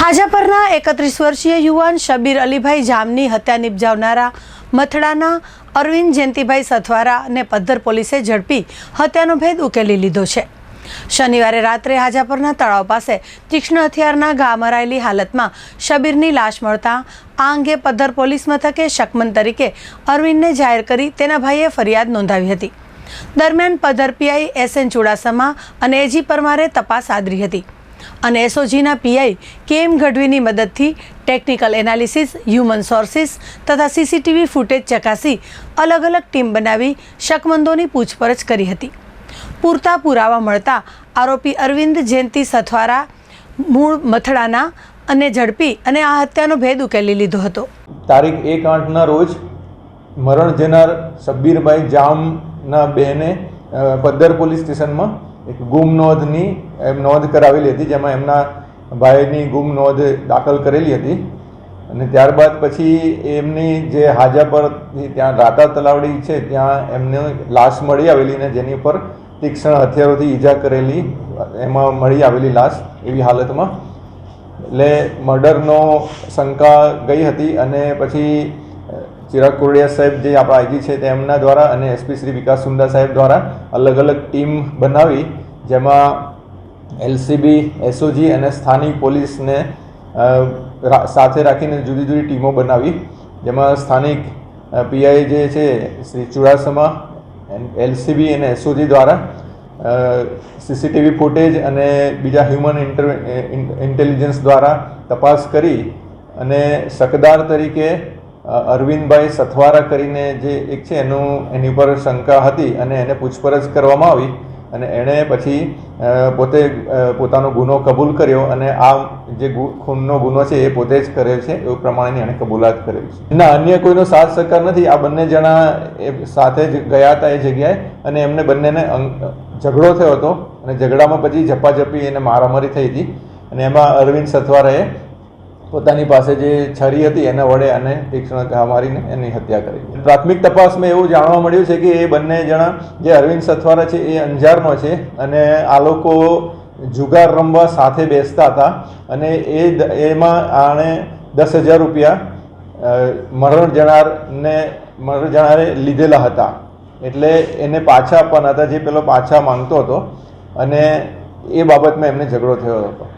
હાજાપરના એકત્રીસ વર્ષીય યુવાન શબીર અલીભાઈ જામની હત્યા નિપજાવનારા મથડાના અરવિંદ જયંતિભાઈ સથવારાને પદ્ધર પોલીસે ઝડપી હત્યાનો ભેદ ઉકેલી લીધો છે. શનિવારે રાત્રે હાજાપરના તળાવ પાસે તીક્ષ્ણ હથિયારના ઘા મરાયેલી હાલતમાં શબીરની લાશ મળતા આ અંગે પદ્ધર પોલીસ મથકે શકમન તરીકે અરવિંદને જાહેર કરી તેના ભાઈએ ફરિયાદ નોંધાવી હતી. દરમિયાન Paddhar PI S N Chudasama અને એજી પરમારે તપાસ આદરી હતી. અને એસઓજીના પીઆઈ કે એમ ગઢવીની મદદથી ટેકનિકલ એનાલિસિસ હ્યુમન સોર્સિસ તથા સીસીટીવી ફૂટેજ ચકાસી અલગ અલગ ટીમ બનાવી શકમંદોની પૂછપરછ કરી હતી. પૂરતા પુરાવા મળતા આરોપી અરવિંદ જયંતિ સથવારા, મૂળ મથડાના અને ઝડપી અને આ હત્યાનો ભેદ ઉકેલી લીધો હતો. તારીખ એક આઠના રોજ મરણ જનાર શબ્બીરભાઈ જામના બહેને પદ્દર પોલીસ સ્ટેશનમાં એક ગુમ નોંધની એમ નોંધ કરાવેલી હતી, જેમાં એમના ભાઈની ગુમ નોંધ દાખલ કરેલી હતી. અને ત્યારબાદ પછી એમની જે હાજા પરથી ત્યાં રાતા તલાવડી છે, ત્યાં એમને લાશ મળી આવેલી ને જેની ઉપર તીક્ષ્ણ હથિયારોથી ઈજા કરેલી, એમાં મળી આવેલી લાશ એવી હાલતમાં. એટલે મર્ડરનો શંકા ગઈ હતી અને પછી ચિરાગ કોરડિયા સાહેબ જે આપણા આઈજી છે તેમના દ્વારા અને એસપી શ્રી વિકાસ સુંદા સાહેબ દ્વારા અલગ અલગ ટીમ બનાવી જેમાં એલસીબી એસઓજી અને સ્થાનિક પોલીસને સાથે રાખીને જુદી જુદી ટીમો બનાવી. જેમાં સ્થાનિક પીઆઈ જે છે, શ્રી ચુડાસમા એલસીબી અને એસઓજી દ્વારા સીસીટીવી ફૂટેજ અને બીજા હ્યુમન ઇન્ટર ઇન્ટેલિજન્સ દ્વારા તપાસ કરી અને શકદાર તરીકે અરવિંદભાઈ સથવારા કરીને જે એક છે, એનું, એની ઉપર શંકા હતી અને એને પૂછપરછ કરવામાં આવી. અને એણે પછી પોતે પોતાનો ગુનો કબૂલ કર્યો અને આ જે ખૂનનો ગુનો છે એ પોતે જ કર્યો છે એવું પ્રમાણેની એણે કબૂલાત કરેલી છે. ના, અન્ય કોઈનો સાથ સહકાર નથી. આ બંને જણા એ સાથે જ ગયા હતા એ જગ્યાએ અને એમને બંનેને ઝઘડો થયો હતો અને ઝઘડામાં પછી ઝપાઝપી એને મારામારી થઈ હતી અને એમાં અરવિંદ સથવારાએ પોતાની પાસે જે છરી હતી એના વડે અને તીક્ષ્ણ ઘા મારીને એની હત્યા કરી. પ્રાથમિક તપાસમાં એવું જાણવા મળ્યું છે કે એ બંને જણા જે અરવિંદ સથવારા છે એ અંજારનો છે અને આ લોકો જુગાર રમવા સાથે બેસતા હતા અને એ એમાં આણે દસ હજાર રૂપિયા મરણ જણારને મરણ જણારે લીધેલા હતા. એટલે એને પાછા આપવાના હતા, જે પેલો પાછા માંગતો હતો અને એ બાબતમાં એમને ઝઘડો થયો હતો.